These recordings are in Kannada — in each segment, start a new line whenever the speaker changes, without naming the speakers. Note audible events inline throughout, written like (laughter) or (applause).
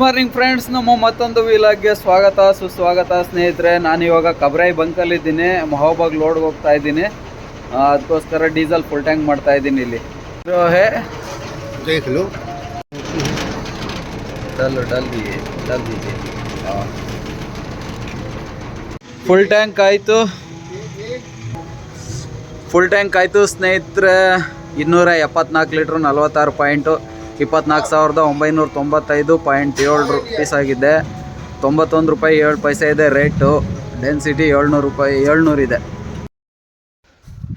ಮಾರ್ನಿಂಗ್ ಫ್ರೆಂಡ್ಸ್ ನಮ್ಮ ಮತ್ತೊಂದು ವೀಲಾಗ್ಗೆ ಸ್ವಾಗತ ಸುಸ್ವಾಗತ ಸ್ನೇಹಿತರೆ. ನಾನು ಇವಾಗ ಕಬ್ರಾಯಿ ಬಂಕಲ್ಲಿದ್ದೀನಿ ಮಹೋಬಾಗ್ ಲೋಡ್ಗೆ ಹೋಗ್ತಾ ಇದ್ದೀನಿ. ಅದಕ್ಕೋಸ್ಕರ ಡೀಸೆಲ್ ಫುಲ್ ಟ್ಯಾಂಕ್ ಮಾಡ್ತಾ ಇದ್ದೀನಿ ಇಲ್ಲಿ. ಫುಲ್ ಟ್ಯಾಂಕ್ ಆಯಿತು. ಫುಲ್ ಟ್ಯಾಂಕ್ ಆಯಿತು ಸ್ನೇಹಿತರೆ. ಇನ್ನೂರ ಎಪ್ಪತ್ನಾಲ್ಕು ಲೀಟ್ರ್ ನಲ್ವತ್ತಾರು ಪಾಯಿಂಟು. ಇಪ್ಪತ್ನಾಲ್ಕು ಸಾವಿರದ ಒಂಬೈನೂರ ತೊಂಬತ್ತೈದು ಪಾಯಿಂಟ್ ಏಳು ರುಪೀಸ್ ಆಗಿದೆ. ತೊಂಬತ್ತೊಂದು ರೂಪಾಯಿ ಏಳು ಪೈಸೆ ಇದೆ ರೇಟು. ಡೆನ್ಸಿಟಿ ಏಳ್ನೂರು ರೂಪಾಯಿ ಏಳ್ನೂರಿದೆ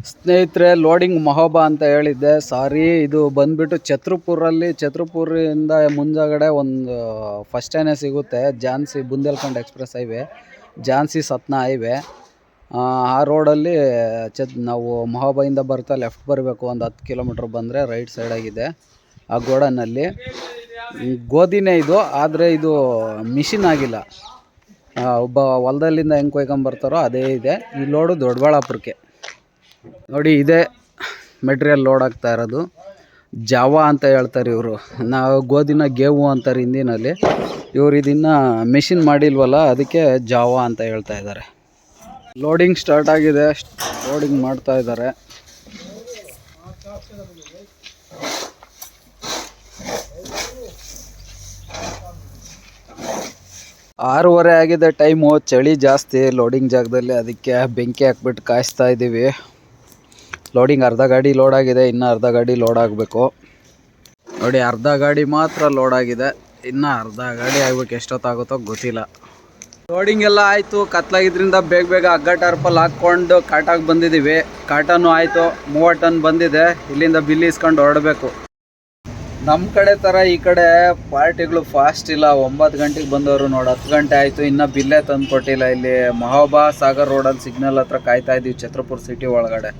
ಸ್ನೇಹಿತರೆ ಲೋಡಿಂಗ್ ಮಹೋಬಾ ಅಂತ ಹೇಳಿದ್ದೆ. ಸಾರಿ ಇದು ಬಂದ್ಬಿಟ್ಟು ಛತ್ರಪುರಲ್ಲಿ ಛತ್ರಪುರಿಂದ ಮುಂಜಾಗಡೆ ಒಂದು ಫಸ್ಟ್ ಟೈನೇ ಸಿಗುತ್ತೆ. Jhansi Bundelkhand express highway Jhansi Satna highway ಆ ರೋಡಲ್ಲಿ ಚತ್ ನಾವು ಮಹೋಬಾಯಿಂದ ಬರ್ತಾ ಲೆಫ್ಟ್ ಬರಬೇಕು. ಒಂದು ಹತ್ತು ಕಿಲೋಮೀಟ್ರ್ ಬಂದರೆ ರೈಟ್ ಸೈಡಾಗಿದೆ ಆ ಗೋಡನಲ್ಲಿ. ಹ್ಮ್, ಗೋಧಿನೇ ಇದು ಆದರೆ ಇದು ಮಿಷಿನ್ ಆಗಿಲ್ಲ. ಒಬ್ಬ ಹೊಲದಲ್ಲಿಂದ ಹೆಂಗೆ ಕೊಯ್ಕೊಂಬರ್ತಾರೋ ಅದೇ ಇದೆ. ಈ ಲೋಡು ದೊಡ್ಡಬಳ್ಳಾಪುರಕ್ಕೆ. ನೋಡಿ ಇದೇ ಮೆಟೀರಿಯಲ್ ಲೋಡ್ ಆಗ್ತಾ ಇರೋದು. ಜಾವ ಅಂತ ಹೇಳ್ತಾರೆ ಇವರು. ನಾವು ಗೋಧಿನ ಗೇವು ಅಂತಾರೆ ಹಿಂದಿನಲ್ಲಿ. ಇವರು ಇದನ್ನು ಮಿಷಿನ್ ಮಾಡಿಲ್ವಲ್ಲ ಅದಕ್ಕೆ ಜಾವ ಅಂತ ಹೇಳ್ತಾ ಇದ್ದಾರೆ. ಲೋಡಿಂಗ್ ಸ್ಟಾರ್ಟ್ ಆಗಿದೆ. ಲೋಡಿಂಗ್ ಮಾಡ್ತಾ ಇದ್ದಾರೆ. ಆರೂವರೆ ಆಗಿದೆ ಟೈಮು ಚಳಿ ಜಾಸ್ತಿ ಲೋಡಿಂಗ್ ಜಾಗದಲ್ಲಿ ಅದಕ್ಕೆ ಬೆಂಕಿ ಹಾಕ್ಬಿಟ್ಟು ಕಾಯಿಸ್ತಾ ಇದ್ದೀವಿ. ಲೋಡಿಂಗ್ ಅರ್ಧ ಗಾಡಿ ಲೋಡ್ ಆಗಿದೆ, ಇನ್ನು ಅರ್ಧ ಗಾಡಿ ಲೋಡ್ ಆಗಬೇಕು. ನೋಡಿ, ಅರ್ಧ ಗಾಡಿ ಮಾತ್ರ ಲೋಡ್ ಆಗಿದೆ, ಇನ್ನು ಅರ್ಧ ಗಾಡಿ ಆಗ್ಬೇಕು, ಎಷ್ಟೊತ್ತಾಗುತ್ತೋ ಗೊತ್ತಿಲ್ಲ. ಲೋಡಿಂಗ್ ಎಲ್ಲ ಆಯಿತು, ಕತ್ಲಾಗಿದ್ರಿಂದ ಬೇಗ ಬೇಗ ಹಗ್ಗ ಟಾರ್ಪಲ್ ಹಾಕ್ಕೊಂಡು ಕಾಟಾಗಿ ಬಂದಿದ್ದೀವಿ. ಕಾಟನೂ ಆಯಿತು, ಮೂವತ್ತು ಟನ್ ಬಂದಿದೆ, ಇಲ್ಲಿಂದ ಬಿಲ್ ಇಸ್ಕೊಂಡು ಹೊರಡಬೇಕು. ನಮ್ಮ ಕಡೆ ಥರ ಈ ಕಡೆ ಪಾರ್ಟಿಗಳು ಫಾಸ್ಟ್ ಇಲ್ಲ. ಒಂಬತ್ತು ಗಂಟೆಗೆ ಬಂದವರು ನೋಡಿ, ಹತ್ತು ಗಂಟೆ ಆಯಿತು, ಇನ್ನೂ ಬಿಲ್ಲೇ ತಂದು ಕೊಟ್ಟಿಲ್ಲ ಇಲ್ಲಿ. ಮಹಾಬಾ ಸಾಗರ್ ರೋಡಲ್ಲಿ ಸಿಗ್ನಲ್ ಹತ್ರ ಕಾಯ್ತಾ ಇದ್ದೀವಿ ಛತ್ರಪುರ ಸಿಟಿ ಒಳಗಡೆ.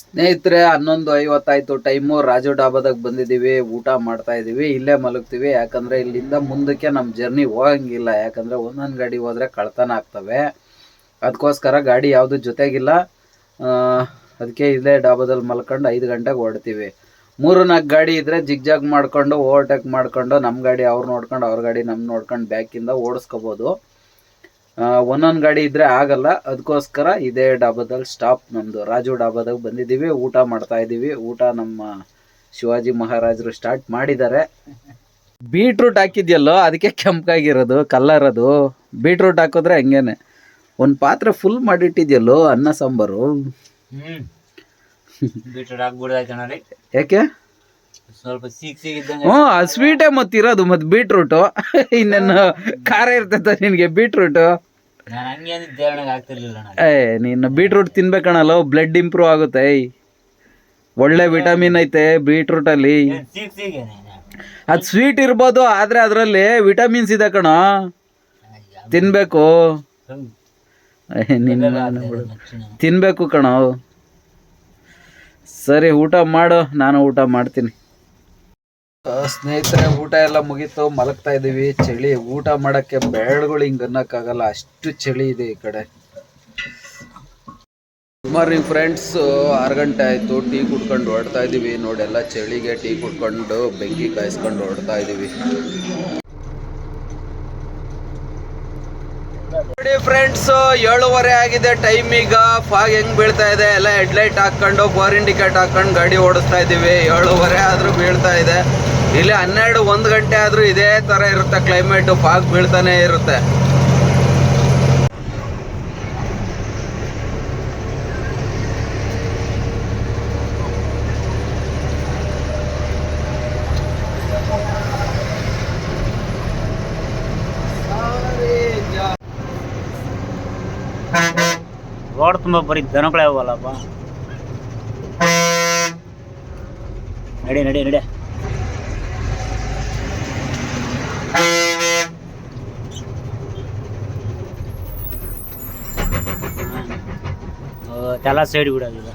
ಸ್ನೇಹಿತರೆ, ಹನ್ನೊಂದು ಐವತ್ತಾಯಿತು. ಟೈಮು ರಾಜು ಡಾಬಾದಾಗ ಬಂದಿದ್ದೀವಿ ಊಟ ಮಾಡ್ತಾ ಇದ್ದೀವಿ ಇಲ್ಲೇ ಮಲಗ್ತೀವಿ. ಯಾಕಂದರೆ ಇಲ್ಲಿಂದ ಮುಂದಕ್ಕೆ ನಮ್ಮ ಜರ್ನಿ ಹೋಗಂಗಿಲ್ಲ. ಯಾಕಂದರೆ ಒಂದೊಂದು ಗಾಡಿ ಹೋದರೆ ಕಳ್ತನ ಆಗ್ತವೆ. ಅದಕ್ಕೋಸ್ಕರ ಗಾಡಿ ಯಾವುದು ಜೊತೆಗಿಲ್ಲ. ಅದಕ್ಕೆ ಇಲ್ಲೇ ಡಾಬಾದಲ್ಲಿ ಮಲ್ಕೊಂಡು ಐದು ಗಂಟೆಗೆ ಹೊರಡ್ತೀವಿ. ಮೂರು ನಾಲ್ಕು ಗಾಡಿ ಇದ್ರೆ ಜಿಗ್ ಜಾಗ್ ಮಾಡ್ಕೊಂಡು, ಓವರ್ಟೇಕ್ ಮಾಡ್ಕೊಂಡು ನಮ್ಮ ಗಾಡಿ ಅವ್ರು ನೋಡ್ಕೊಂಡು, ಅವ್ರ ಗಾಡಿ ನಮ್ಮ ನೋಡ್ಕೊಂಡು ಬ್ಯಾಕಿಂದ ಓಡಿಸ್ಕೋಬೋದು. ಒಂದೊಂದು ಗಾಡಿ ಇದ್ರೆ ಆಗಲ್ಲ. ಅದಕ್ಕೋಸ್ಕರ ಇದೇ ಡಾಬಾದಲ್ಲಿ ಸ್ಟಾಪ್ ನಮ್ಮದು ರಾಜು ಡಾಬಾದಾಗ ಬಂದಿದ್ದೀವಿ, ಊಟ ಮಾಡ್ತಾ ಇದ್ದೀವಿ. ಊಟ ನಮ್ಮ ಶಿವಾಜಿ ಮಹಾರಾಜರು ಸ್ಟಾರ್ಟ್ ಮಾಡಿದ್ದಾರೆ. ಬೀಟ್ರೂಟ್ ಹಾಕಿದ್ಯಲ್ಲೋ, ಅದಕ್ಕೆ ಕೆಂಪಾಗಿರೋದು ಕಲ್ಲರ್ ಅದು. ಬೀಟ್ರೂಟ್ ಹಾಕಿದ್ರೆ ಹಂಗೇನೆ. ಒಂದು ಪಾತ್ರೆ ಫುಲ್ ಮಾಡಿಟ್ಟಿದ್ಯಲ್ಲೋ, ಅನ್ನ ಸಾಂಬಾರು. ಯಾಕೆ?
ಸ್ವಲ್ಪ ಸಿಕ್ ಸಿಗಿದ್ದಂಗೆ
ಹ್ಞೂ ಆ ಸ್ವೀಟೇ ಮತ್ತೆ ಇರೋದು ಮತ್ತೆ ಬೀಟ್ರೂಟು ಇನ್ನೇನು ಖಾರ ಇರ್ತೈತ ನಿನಗೆ ಬೀಟ್ರೂಟು
ನಾನು ಹಂಗೆ ಅಂದಿದ್ದು ದೇವಣಿಗೆ ಆಗ್ತಿರ್ಲಿಲ್ಲ ನಾನು
ಏ ನೀನು ಬೀಟ್ರೂಟ್ ತಿನ್ಬೇಕಣಲ್ಲ ಬ್ಲಡ್ ಇಂಪ್ರೂವ್ ಆಗುತ್ತೆ ಏಯ್. ಒಳ್ಳೆ ವಿಟಮಿನ್ ಐತೆ ಬೀಟ್ರೂಟಲ್ಲಿ
ಸಿಕ್ ಅದ್
ಅದು ಸ್ವೀಟ್ ಇರ್ಬೋದು ಆದರೆ ಅದರಲ್ಲಿ ವಿಟಮಿನ್ಸ್ ಇದೆ ಕಣ. ತಿನ್ಬೇಕು. ಏ, ನಿನ್ನ ತಿನ್ಬೇಕು ಕಣೋ. ಸರಿ, ಊಟ ಮಾಡು. ನಾನು ಊಟ ಮಾಡ್ತೀನಿ. ಸ್ನೇಹಿತರೆ, ಊಟ ಎಲ್ಲ ಮುಗೀತು. ಮಲಗ್ತಾ ಇದ್ದೀವಿ. ಚಳಿ ಊಟ ಮಾಡೋಕ್ಕೆ ಬೆರಳುಗಳು ಹಿಂಗೆ ಅನ್ನೋಕ್ಕಾಗಲ್ಲ. ಅಷ್ಟು ಚಳಿ ಇದೆ ಈ ಕಡೆ. ಗುಡ್ ಮಾರ್ನಿಂಗ್ ಫ್ರೆಂಡ್ಸ್ ಆರು ಗಂಟೆ ಆಯಿತು. ಟೀ ಕುಡ್ಕೊಂಡು ಹೊಡ್ತಾ ಇದ್ದೀವಿ. ನೋಡಿ ಎಲ್ಲ ಚಳಿಗೆ ಟೀ ಕುಡ್ಕೊಂಡು ಬೆಂಕಿ ಕಾಯಿಸ್ಕೊಂಡು ಹೊಡ್ತಾ ಇದ್ದೀವಿ. ನೋಡಿ ಫ್ರೆಂಡ್ಸ್ ಏಳುವರೆ ಆಗಿದೆ ಟೈಮ್ ಈಗ. ಫಾಗ್ ಹೆಂಗ್ ಬೀಳ್ತಾ ಇದೆ? ಎಲ್ಲ ಹೆಡ್ಲೈಟ್ ಹಾಕೊಂಡು ಫೋರ್ ಇಂಡಿಕೇಟ್ ಹಾಕೊಂಡು ಗಾಡಿ ಓಡಿಸ್ತಾ ಇದೀವಿ ಏಳುವರೆ ಆದ್ರೂ ಬೀಳ್ತಾ ಇದೆ. ಇಲ್ಲಿ ಹನ್ನೆರಡು, ಒಂದು ಗಂಟೆ ಆದ್ರೂ ಇದೇ ತರ ಇರುತ್ತೆ ಕ್ಲೈಮೇಟ್ ಫಾಗ್ ಬೀಳ್ತಾನೆ ಇರುತ್ತೆ.
ರೋಡ್ ತುಂಬ ಬರೀ ದನಗಳೇ ಹೋಗಲ್ಲಪ್ಪ ನಡಿ ನಡಿ ನಡಿ. ತಲಾ ಸೈಡ್ ಬಿಡೋದಿಲ್ಲ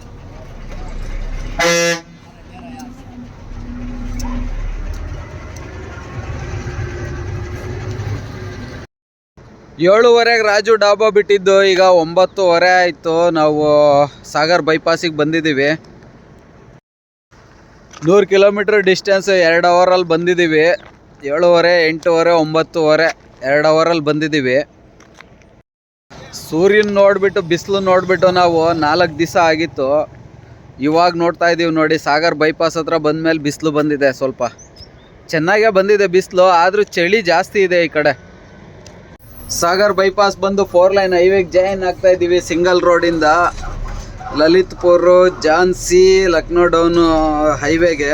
ಏಳುವರೆಗೆ ರಾಜು ಡಾಬಾ ಬಿಟ್ಟಿದ್ದು, ಈಗ ಒಂಬತ್ತುವರೆ ಆಯಿತು. ನಾವು ಸಾಗರ್ ಬೈಪಾಸಿಗೆ ಬಂದಿದ್ದೀವಿ. ನೂರು ಕಿಲೋಮೀಟ್ರ್ ಡಿಸ್ಟೆನ್ಸ್ ಎರಡು ಅವರಲ್ಲಿ ಬಂದಿದ್ದೀವಿ. ಏಳುವರೆ, ಎಂಟೂವರೆ, ಒಂಬತ್ತುವರೆ ಎರಡು ಅವರಲ್ಲಿ ಬಂದಿದ್ದೀವಿ. ಸೂರ್ಯನ ನೋಡಿಬಿಟ್ಟು, ಬಿಸಿಲು ನೋಡಿಬಿಟ್ಟು ನಾವು ನಾಲ್ಕು ದಿವಸ ಆಗಿತ್ತು. ಇವಾಗ ನೋಡ್ತಾ ಇದ್ದೀವಿ ನೋಡಿ, ಸಾಗರ್ ಬೈಪಾಸ್ ಹತ್ರ ಬಂದಮೇಲೆ ಬಿಸಿಲು ಬಂದಿದೆ ಸ್ವಲ್ಪ. ಚೆನ್ನಾಗೇ ಬಂದಿದೆ ಬಿಸಿಲು, ಆದರೂ ಚಳಿ ಜಾಸ್ತಿ ಇದೆ ಈ ಕಡೆ. ಸಾಗರ್ ಬೈಪಾಸ್ ಬಂದು ಫೋರ್ ಲೈನ್ ಹೈವೇಗೆ ಜಾಯಿನ್ ಆಗ್ತಾ ಇದ್ದೀವಿ ಸಿಂಗಲ್ ರೋಡಿಂದ ಲಲಿತ್ಪುರ್, ಝಾನ್ಸಿ, ಲಕ್ನೋ ಡೌನ್ ಹೈವೇಗೆ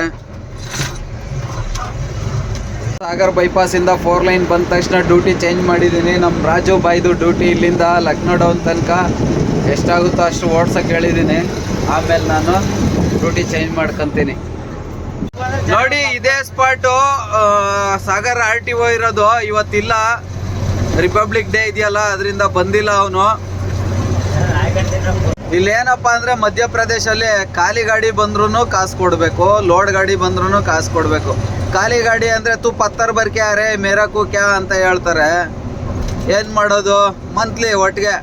ಸಾಗರ್ ಬೈಪಾಸ್ ಇಂದ ಫೋರ್ ಲೈನ್ ಬಂದ ತಕ್ಷಣ ಡ್ಯೂಟಿ ಚೇಂಜ್ ಮಾಡಿದ್ದೀನಿ. ನಮ್ಮ ರಾಜು ಬಾಯ್ದು ಡ್ಯೂಟಿ ಇಲ್ಲಿಂದ ಲಕ್ನೋ ಡೌನ್ ತನಕ. ಎಷ್ಟಾಗುತ್ತೋ ಅಷ್ಟು ಓಡ್ಸಕ್ಕೆ ಹೇಳಿದ್ದೀನಿ. ಆಮೇಲೆ ನಾನು ಡ್ಯೂಟಿ ಚೇಂಜ್ ಮಾಡ್ಕೊತೀನಿ. ನೋಡಿ, ಇದೇ spot Sagar R T O ಇರೋದು. ಇವತ್ತಿಲ್ಲ. ರಿಪಬ್ಲಿಕ್ ಡೇ ಇದೆಯಲ್ಲ, ಅದರಿಂದ ಬಂದಿಲ್ಲ ಅವನು. ಇಲ್ಲಿ ಏನಪ್ಪ ಅಂದ್ರೆ ಮಧ್ಯಪ್ರದೇಶಲ್ಲಿ ಖಾಲಿ ಗಾಡಿ ಬಂದ್ರೂ ಕಾಸು ಕೊಡಬೇಕು ಲೋಡ್ ಗಾಡಿ ಬಂದ್ರೂ ಕಾಸು ಕೊಡಬೇಕು. ಖಾಲಿ ಗಾಡಿ ಅಂದರೆ ತು ಪತ್ತರ್ ಬರ್ಕೆ ಮೇರಕು ಕ್ಯಾ ಅಂತ ಹೇಳ್ತಾರೆ. ಏನು ಮಾಡೋದು? ಮಂತ್ಲಿ ಒಟ್ಟಿಗೆ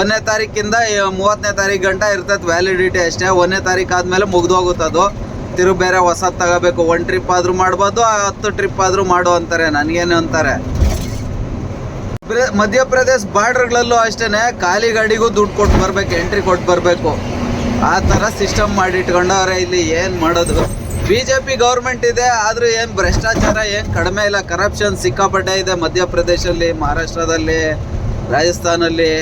ಒಂದನೇ ತಾರೀಕಿಂದ ಮೂವತ್ತನೇ ತಾರೀಕು ಗಂಟ ಇರ್ತೈತೆ ವ್ಯಾಲಿಡಿಟಿ ಅಷ್ಟೇ. ಒಂದನೇ ತಾರೀಕು ಆದಮೇಲೆ ಮುಗ್ದೋಗುತ್ತೆ ಅದು. ತಿರು ಬೇರೆ ಹೊಸದು ತಗೋಬೇಕು. ಒಂದು ಟ್ರಿಪ್ ಆದರೂ ಮಾಡ್ಬೋದು ಹತ್ತು ಟ್ರಿಪ್ ಆದರೂ ಮಾಡು ಅಂತಾರೆ, ನನಗೇನು ಅಂತಾರೆ. ಮಧ್ಯಪ್ರದೇಶ್ ಬಾರ್ಡರ್ಗಳಲ್ಲೂ ಅಷ್ಟೇನೆ ಖಾಲಿ ಗಾಡಿಗೂ ದುಡ್ಡು ಕೊಟ್ಟು ಬರ್ಬೇಕು ಎಂಟ್ರಿ ಕೊಟ್ಟು ಬರಬೇಕು. ಆ ಥರ ಸಿಸ್ಟಮ್ ಮಾಡಿ ಇಟ್ಕೊಂಡವ್ರೆ ಇಲ್ಲಿ ಏನು ಮಾಡೋದು? ಬಿ ಜೆ ಪಿ ಗೌರ್ಮೆಂಟ್ ಇದೆ, ಆದರೂ ಏನು ಭ್ರಷ್ಟಾಚಾರ ಏನು ಕಡಿಮೆ ಇಲ್ಲ. ಕರಪ್ಷನ್ ಸಿಕ್ಕಾಪಟ್ಟೆ ಇದೆ ಮಧ್ಯಪ್ರದೇಶಲ್ಲಿ, ಮಹಾರಾಷ್ಟ್ರದಲ್ಲಿ, ರಾಜಸ್ಥಾನಲ್ಲಿ.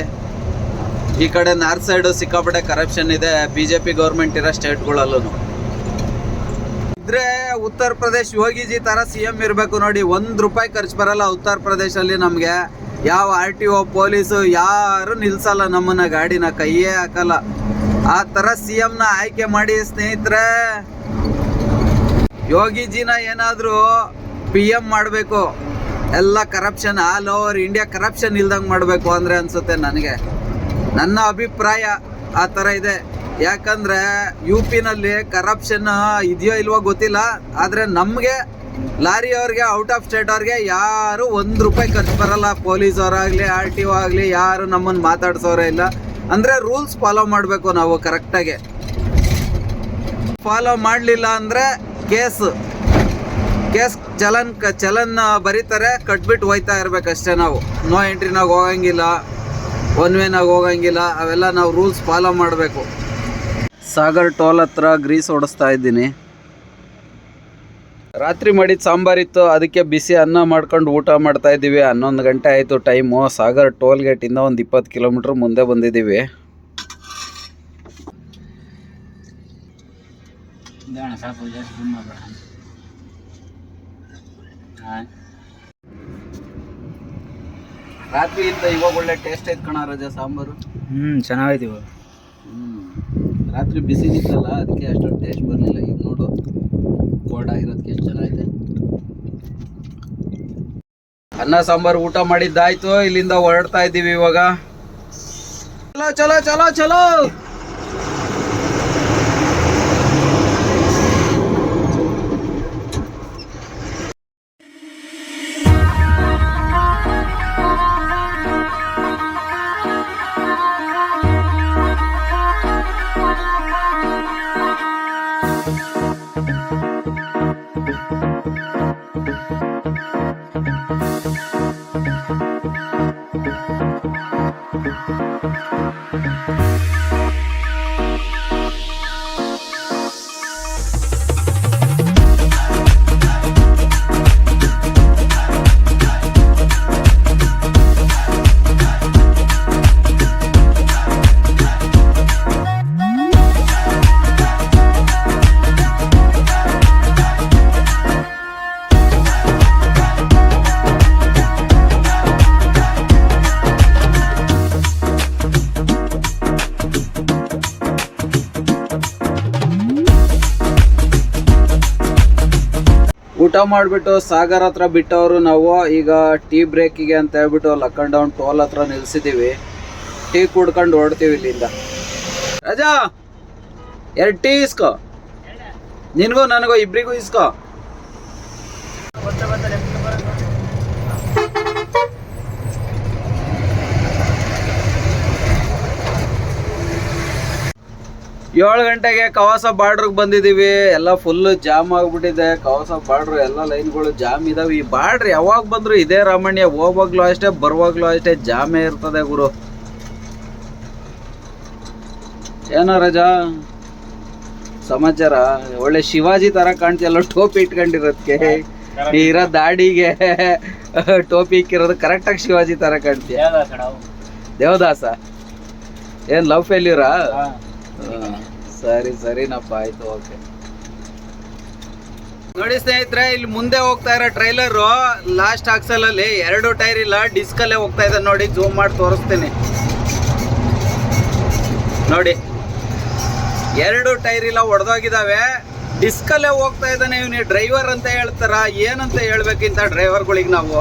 ಈ ಕಡೆ ನಾರ್ತ್ ಸೈಡು ಸಿಕ್ಕಾಪಟ್ಟೆ ಕರಪ್ಷನ್ ಇದೆ ಬಿ ಜೆ ಪಿ ಗೌರ್ಮೆಂಟ್ ಇರೋ ಸ್ಟೇಟ್ಗಳಲ್ಲೂ ಇದ್ರೆ ಉತ್ತರ ಪ್ರದೇಶ ಯೋಗಿಜಿ ತರ ಸಿ ಎಂ ಇರಬೇಕು ನೋಡಿ, ಒಂದು ರೂಪಾಯಿ ಖರ್ಚು ಬರಲ್ಲ ಉತ್ತರ ಪ್ರದೇಶಲ್ಲಿ ನಮ್ಗೆ. ಯಾವ ಆರ್ ಟಿ ಒ ಪೊಲೀಸು ಯಾರು ನಿಲ್ಸಲ್ಲ ನಮ್ಮನ್ನ ಗಾಡಿನ ಕೈಯೇ ಹಾಕಲ್ಲ. ಆ ತರ ಸಿ ನ ಆಯ್ಕೆ ಮಾಡಿ ಸ್ನೇಹಿತರೆ. ಯೋಗಿಜಿನ ಏನಾದರೂ ಪಿ ಎಂ ಮಾಡಬೇಕು. ಎಲ್ಲ corruption all over India corruption ಇಲ್ದಂಗೆ ಮಾಡಬೇಕು ಅಂದ್ರೆ ಅನ್ಸುತ್ತೆ ನನಗೆ. ನನ್ನ ಅಭಿಪ್ರಾಯ ಆ ಥರ ಇದೆ. ಯಾಕಂದ್ರೆ ಯು ಪಿನಲ್ಲಿ ಕರಪ್ಷನ್ ಇದೆಯೋ ಇಲ್ವೋ ಗೊತ್ತಿಲ್ಲ. ಆದರೆ ನಮಗೆ ಲಾರಿ ಅವ್ರಿಗೆ ಔಟ್ ಆಫ್ ಸ್ಟೇಟ್ ಅವ್ರಿಗೆ ಯಾರು ಒಂದು ರೂಪಾಯಿ ಖರ್ಚು ಬರಲ್ಲ, ಪೊಲೀಸ್ ಅವರಾಗಲಿ, ಆರ್ ಟಿ ಓ ಆಗಲಿ, ಯಾರು ನಮ್ಮನ್ನು ಮಾತಾಡ್ಸೋರೇ ಇಲ್ಲ. ಅಂದರೆ ರೂಲ್ಸ್ ಫಾಲೋ ಮಾಡಬೇಕು ನಾವು ಕರೆಕ್ಟಾಗಿ ಫಾಲೋ ಮಾಡಲಿಲ್ಲ ಅಂದರೆ ಕೇಸ್ ಕೇಸ್ ಚಲನ್ ಕ ಚಲನ್ ಬರೀತಾರೆ ಕಟ್ಬಿಟ್ಟು ಹೋಯ್ತಾ ಇರ್ಬೇಕಷ್ಟೇ ನಾವು. ನೋ ಎಂಟ್ರಿನಾಗ ಹೋಗಂಗಿಲ್ಲ ಒನ್ ವೇನಾಗ ಹೋಗಂಗಿಲ್ಲ, ಅವೆಲ್ಲ ನಾವು ರೂಲ್ಸ್ ಫಾಲೋ ಮಾಡಬೇಕು. ಸಾಗರ್ ಟೋಲ್ ಹತ್ರ ಗ್ರೀಸ್ ಓಡಿಸ್ತಾ ಇದ್ದೀನಿ. ರಾತ್ರಿ ಮಾಡಿದ ಸಾಂಬಾರಿತ್ತು ಅದಕ್ಕೆ ಬಿಸಿ ಅನ್ನ ಮಾಡ್ಕೊಂಡು ಊಟ ಮಾಡ್ತಾ ಇದ್ದೀವಿ. ಹನ್ನೊಂದು ಗಂಟೆ ಆಯಿತು ಟೈಮು. ಸಾಗರ್ ಟೋಲ್ ಗೇಟಿಂದ ಒಂದು ಇಪ್ಪತ್ತು ಕಿಲೋಮೀಟ್ರ್ ಮುಂದೆ ಬಂದಿದ್ದೀವಿ.
ರಾತ್ರಿ
ಇಂದ ಇವಾಗ ಒಳ್ಳೆ ಟೇಸ್ಟ್ ಐತ್ ಕಣ ರಜಾ ಸಾಂಬಾರು.
ಹ್ಞೂ ಚೆನ್ನಾಗೈತಿ ಇವಾಗ.
ಹ್ಮ್. ರಾತ್ರಿ ಬಿಸಿ ಇತ್ತಲ್ಲ ಅದಕ್ಕೆ ಅಷ್ಟೊಂದು ಟೇಸ್ಟ್ ಬರಲಿಲ್ಲ. ಈಗ ನೋಡು. ಕೋಲ್ಡ್ ಆಗಿರೋದಕ್ಕೆ ಎಷ್ಟು ಚೆನ್ನಾಗಿದೆ ಅನ್ನ, ಸಾಂಬಾರು ಊಟ ಮಾಡಿದ್ದಾಯ್ತು, ಇಲ್ಲಿಂದ ಹೊರಡ್ತಾ ಇದ್ದೀವಿ ಇವಾಗ. ಚಲೋ ಚಲೋ ಚಲೋ ಚಲೋ! ಊಟ ಮಾಡಿಬಿಟ್ಟು ಸಾಗರ್ ಹತ್ರ ಬಿಟ್ಟವರು ನಾವು, ಈಗ ಟೀ ಬ್ರೇಕಿಗೆ ಅಂತ ಹೇಳ್ಬಿಟ್ಟು ಲಕ್ಕನ್ ಡೌನ್ ಟೋಲ್ ಹತ್ರ ನಿಲ್ಸಿದ್ದೀವಿ ಟೀ ಕುಡ್ಕೊಂಡು ಹೊರಡ್ತೀವಿ ಇಲ್ಲಿಂದ. ರಜಾ, ಎರಡು ಟೀ ಇಸ್ಕೋ. ನಿನಗೂ ನನಗೂ ಇಬ್ಬರಿಗೂ ಇಸ್ಕೋ. ಏಳು ಗಂಟೆಗೆ ಕವಾಸ ಬಾರ್ಡ್ರಿಗೆ ಬಂದಿದ್ದೀವಿ ಎಲ್ಲ ಫುಲ್ ಜಾಮ್ ಆಗ್ಬಿಟ್ಟಿದೆ. ಕವಾಸ ಬಾರ್ಡ್ರ್ ಎಲ್ಲ ಲೈನ್ಗಳು ಜಾಮ್ ಇದಾವೆ. ಈ ಬಾರ್ಡ್ರ್ ಯಾವಾಗ ಬಂದರೂ ಇದೇ ರಾಮಣ್ಯ ಹೋಗ್ವಾಗ್ಲೂ ಅಷ್ಟೇ ಬರುವಾಗ್ಲೂ ಅಷ್ಟೇ ಜಾಮೇ ಇರ್ತದೆ ಗುರು. ಏನೋ ರಜಾ? ಸಮಾಚಾರ? ಒಳ್ಳೆ ಶಿವಾಜಿ ತರ ಕಾಣ್ತಿಯಲ್ಲ ಟೋಪಿ ಇಟ್ಕೊಂಡಿರೋದಕ್ಕೆ ಇರೋ ದಾಡಿಗೆ (laughs) ಟೋಪಿ ಇಕ್ಕಿರೋದು ಕರೆಕ್ಟಾಗಿ ಶಿವಾಜಿ ತರ ಕಾಣ್ತೀಯ? ದೇವದಾಸ ಏನು ಲವ್ ಫೇಲ್ಯೂರಾ ಸರಿ ಸರಿನಪ್ಪ ಆಯ್ತು ಓಕೆ ನೋಡಿ ಸ್ನೇಹಿತರೆ, ಇಲ್ಲಿ ಮುಂದೆ ಹೋಗ್ತಾ ಇರೋ ಟ್ರೈಲರ್ ಲಾಸ್ಟ್ ಆಕ್ಸಲ್ ಅಲ್ಲಿ ಎರಡು ಟೈರ್ ಇಲ್ಲ ಡಿಸ್ಕಲ್ಲೇ ಹೋಗ್ತಾ ಇದೆ. ನೋಡಿ ಜೂಮ್ ಮಾಡಿ ತೋರಿಸ್ತೀನಿ. ನೋಡಿ, ಎರಡು ಟೈರ್ ಇಲ್ಲ ಒಡೆದೋಗಿದಾವೆ ಡಿಸ್ಕ್ ಅಲ್ಲೇ ಹೋಗ್ತಾ ಇದ್ದಾನೆ ಇವನಿ. ಡ್ರೈವರ್ ಅಂತ ಹೇಳ್ತಾರ, ಏನಂತ ಹೇಳ್ಬೇಕಿಂತ ಡ್ರೈವರ್ಗಳಿಗೆ ನಾವು?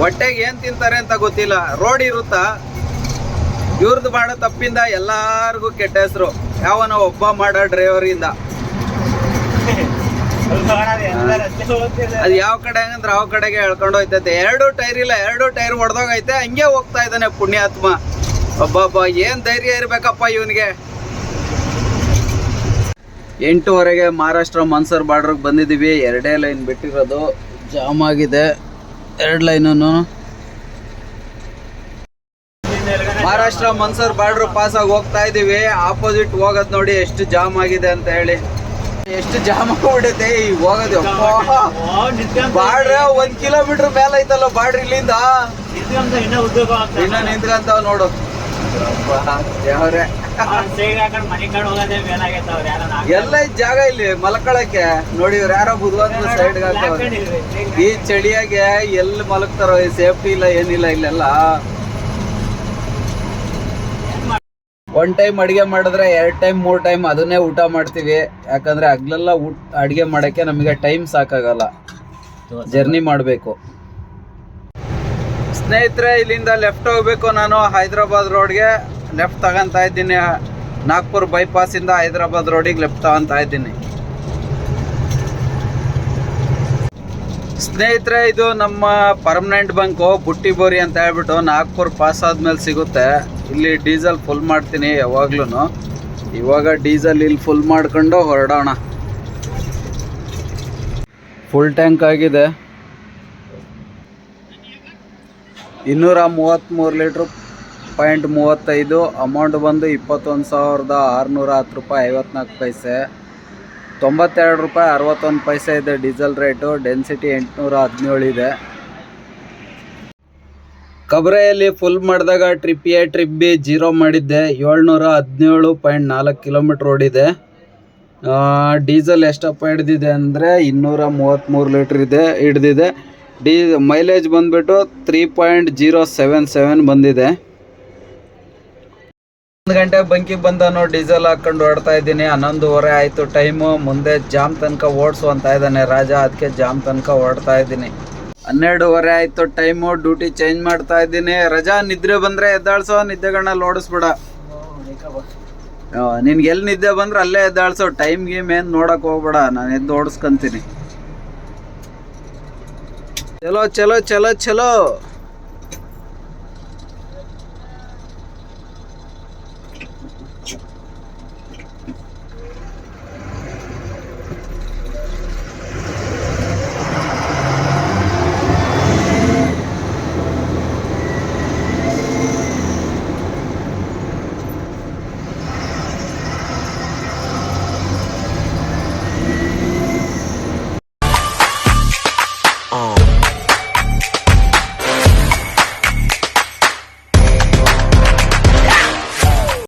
ಹೊಟ್ಟೆಗೆ ಏನು ತಿಂತಾರೆ ಅಂತ ಗೊತ್ತಿಲ್ಲ. ರೋಡ್ ಇರುತ್ತಾ? ಇವ್ರದ್ದು ಮಾಡೋ ತಪ್ಪಿಂದ ಎಲ್ಲಾರ್ಗು ಕೆಟ್ಟ ಹೆಸರು. ಯಾವನ ಒಬ್ಬ ಮಾಡೋ ಡ್ರೈವರಿಂದ ಅದು ಯಾವ ಕಡೆ ಹಂಗಂದ್ರೆ ಯಾವ ಕಡೆಗೆ ಎಳ್ಕೊಂಡು ಹೋಯ್ತೈತೆ. ಎರಡು ಟೈರ್ ಇಲ್ಲ, ಎರಡು ಟೈರ್ ಹೊಡೆದೋಗೈತೆ ಹಂಗೆ ಹೋಗ್ತಾ ಇದ್ದಾನೆ ಪುಣ್ಯಾತ್ಮ. ಒಬ್ಬೊಬ್ಬ ಏನ್ ಧೈರ್ಯ ಇರಬೇಕಪ್ಪ ಇವನಿಗೆ. ಎಂಟೂವರೆಗೆ ಮಹಾರಾಷ್ಟ್ರ ಮನ್ಸರ್ ಬಾರ್ಡ್ರಿಗೆ ಬಂದಿದ್ದೀವಿ. ಎರಡೇ ಲೈನ್ ಬಿಟ್ಟಿರೋದು ಜಾಮ್ ಆಗಿದೆ. ಎರಡು ಲೈನೂ ಮಹಾರಾಷ್ಟ್ರ ಮನ್ಸರ್ ಬಾರ್ಡರ್ ಪಾಸ್ ಆಗಿ ಹೋಗ್ತಾ ಇದೀವಿ. ಆಪೋಸಿಟ್ ಹೋಗೋದ್ ನೋಡಿ ಎಷ್ಟು ಜಾಮ್ ಆಗಿದೆ ಅಂತ ಹೇಳಿ. ಎಷ್ಟು ಜಾಮ್ ಆಗ್ಬಿಟ್ಟೈತೆ ಈಗ ಹೋಗೋದು. ಬಾರ್ಡ್ರ ಒಂದ್ ಕಿಲೋಮೀಟರ್ ಮೇಲೆ ಐತಲ್ಲ ಬಾರ್ಡ್ರ್ ಇಲ್ಲಿಂದ? ಇನ್ನ ನಿಂತ್ಕಂತ ನೋಡು. ದೇವ್ರೆ. ಎಲ್ಲ ಜಾಗ ಇಲ್ಲಿ ಮಲ್ಕೊಳಕ್ಕೆ. ನೋಡಿ ಇವ್ರು ಯಾರೋ ಬುಧವಾರ ಸೈಡ್ ಈ ಚಳಿಯಾಗೆ ಎಲ್ಲಿ ಮಲಗ್ತಾರೋ ಸೇಫ್ಟಿ ಇಲ್ಲ ಏನಿಲ್ಲ ಇಲ್ಲೆಲ್ಲ. ಒನ್ ಟೈಮ್ ಅಡಿಗೆ ಮಾಡಿದ್ರೆ ಎರಡು ಟೈಮ್ ಮೂರು ಟೈಮ್ ಅದನ್ನೇ ಊಟ ಮಾಡ್ತೀವಿ. ಯಾಕಂದ್ರೆ ಹಗ್ಲೆಲ್ಲ ಊಟ, ಅಡಿಗೆ ಮಾಡಕ್ಕೆ ನಮಗೆ ಟೈಮ್ ಸಾಕಾಗಲ್ಲ. ಜರ್ನಿ ಮಾಡಬೇಕು. ಸ್ನೇಹಿತರೆ, ಇಲ್ಲಿಂದ ಲೆಫ್ಟ್ ಹೋಗ್ಬೇಕು ನಾನು ಹೈದರಾಬಾದ್ ರೋಡ್ಗೆ. ಲೆಫ್ಟ್ ತಗೊಂತ ಇದ್ದೀನಿ. ನಾಗ್ಪುರ್ ಬೈಪಾಸ್ ಇಂದ ಹೈದರಾಬಾದ್ ರೋಡಿಗೆ ಲೆಫ್ಟ್ ತಗೊಂತ ಇದ್ದೀನಿ. ಸ್ನೇಹಿತರೆ, ಇದು ನಮ್ಮ ಪರ್ಮನೆಂಟ್ ಬಂಕು ಬುಟ್ಟಿ ಬೋರಿ ಅಂತ ಹೇಳ್ಬಿಟ್ಟು ನಾಗ್ಪುರ್ ಪಾಸ್ ಆದ್ಮೇಲೆ ಸಿಗುತ್ತೆ. ಇಲ್ಲಿ ಡೀಸೆಲ್ ಫುಲ್ ಮಾಡ್ತೀನಿ ಯಾವಾಗ್ಲೂ ಇವಾಗ ಡೀಸೆಲ್ ಇಲ್ಲಿ ಫುಲ್ ಮಾಡ್ಕೊಂಡು ಹೊರಡೋಣ. ಫುಲ್ ಟ್ಯಾಂಕ್ ಆಗಿದೆ. ಇನ್ನೂರ ಮೂವತ್ತ್ಮೂರು ಲೀಟ್ರ್ ಪಾಯಿಂಟ್ ಮೂವತ್ತೈದು ಅಮೌಂಟ್ ಬಂದು ಇಪ್ಪತ್ತೊಂದು ಸಾವಿರದ ಆರುನೂರ ಹತ್ತು ರೂಪಾಯಿ ಐವತ್ನಾಲ್ಕು ಪೈಸೆ. ತೊಂಬತ್ತೆರಡು ರೂಪಾಯಿ ಅರವತ್ತೊಂದು ಪೈಸೆ ಇದೆ ಡೀಸೆಲ್ ರೇಟು. ಡೆನ್ಸಿಟಿ ಎಂಟುನೂರ ಹದಿನೇಳು ಇದೆ. ಕಬ್ರೆಯಲ್ಲಿ ಫುಲ್ ಮಾಡಿದಾಗ trip A trip B zero ಮಾಡಿದ್ದೆ. ಏಳ್ನೂರ ಹದಿನೇಳು ಪಾಯಿಂಟ್ ನಾಲ್ಕು ಕಿಲೋಮೀಟ್ರ್ ಓಡಿದೆ ಡೀಸೆಲ್ ಎಷ್ಟಪ್ಪ ಹಿಡ್ದಿದೆ ಅಂದರೆ ಇನ್ನೂರ ಮೂವತ್ತ್ಮೂರು ಲೀಟ್ರ್ ಇದೆ, ಹಿಡ್ದಿದೆ. ಡೀ ಮೈಲೇಜ್ ಬಂದ್ಬಿಟ್ಟು three point zero seven seven ಬಂದಿದೆ. ಒಂದು ಗಂಟೆ ಬಂಕಿಗೆ ಬಂದನು ಡೀಸೆಲ್ ಹಾಕೊಂಡು ಓಡ್ತಾ ಇದ್ದೀನಿ. ಹನ್ನೊಂದುವರೆ ಆಯ್ತು ಟೈಮು. ಮುಂದೆ ಜಾಮ್ ತನಕ ಓಡಿಸು ಅಂತ ಇದ್ದಾನೆ ರಾಜ. ಅದಕ್ಕೆ ಜಾಮ್ ತನಕ ಓಡ್ತಾ ಇದ್ದೀನಿ. ಹನ್ನೆರಡುವರೆ ಆಯ್ತು ಟೈಮು. ಡ್ಯೂಟಿ ಚೇಂಜ್ ಮಾಡ್ತಾ ಇದ್ದೀನಿ. ರಜಾ, ನಿದ್ರೆ ಬಂದ್ರೆ ಎದ್ದಾಳ್ಸೋ. ನಿದ್ದೆಗಳನ್ನ ಓಡಿಸ್ಬಿಡ ನಿನ್ಗೆ ಎಲ್ಲಿ ನಿದ್ದೆ ಬಂದ್ರೆ ಅಲ್ಲೇ ಎದ್ದಾಳ್ಸೋ. ಟೈಮ್ ಗೀಮ್ ಏನು ನೋಡಕ್ ಹೋಗ್ಬೇಡ. ನಾನು ಎದ್ದು ಓಡಿಸ್ಕೊಂತೀನಿ. ಚಲೋ ಚಲೋ ಚಲೋ ಚಲೋ.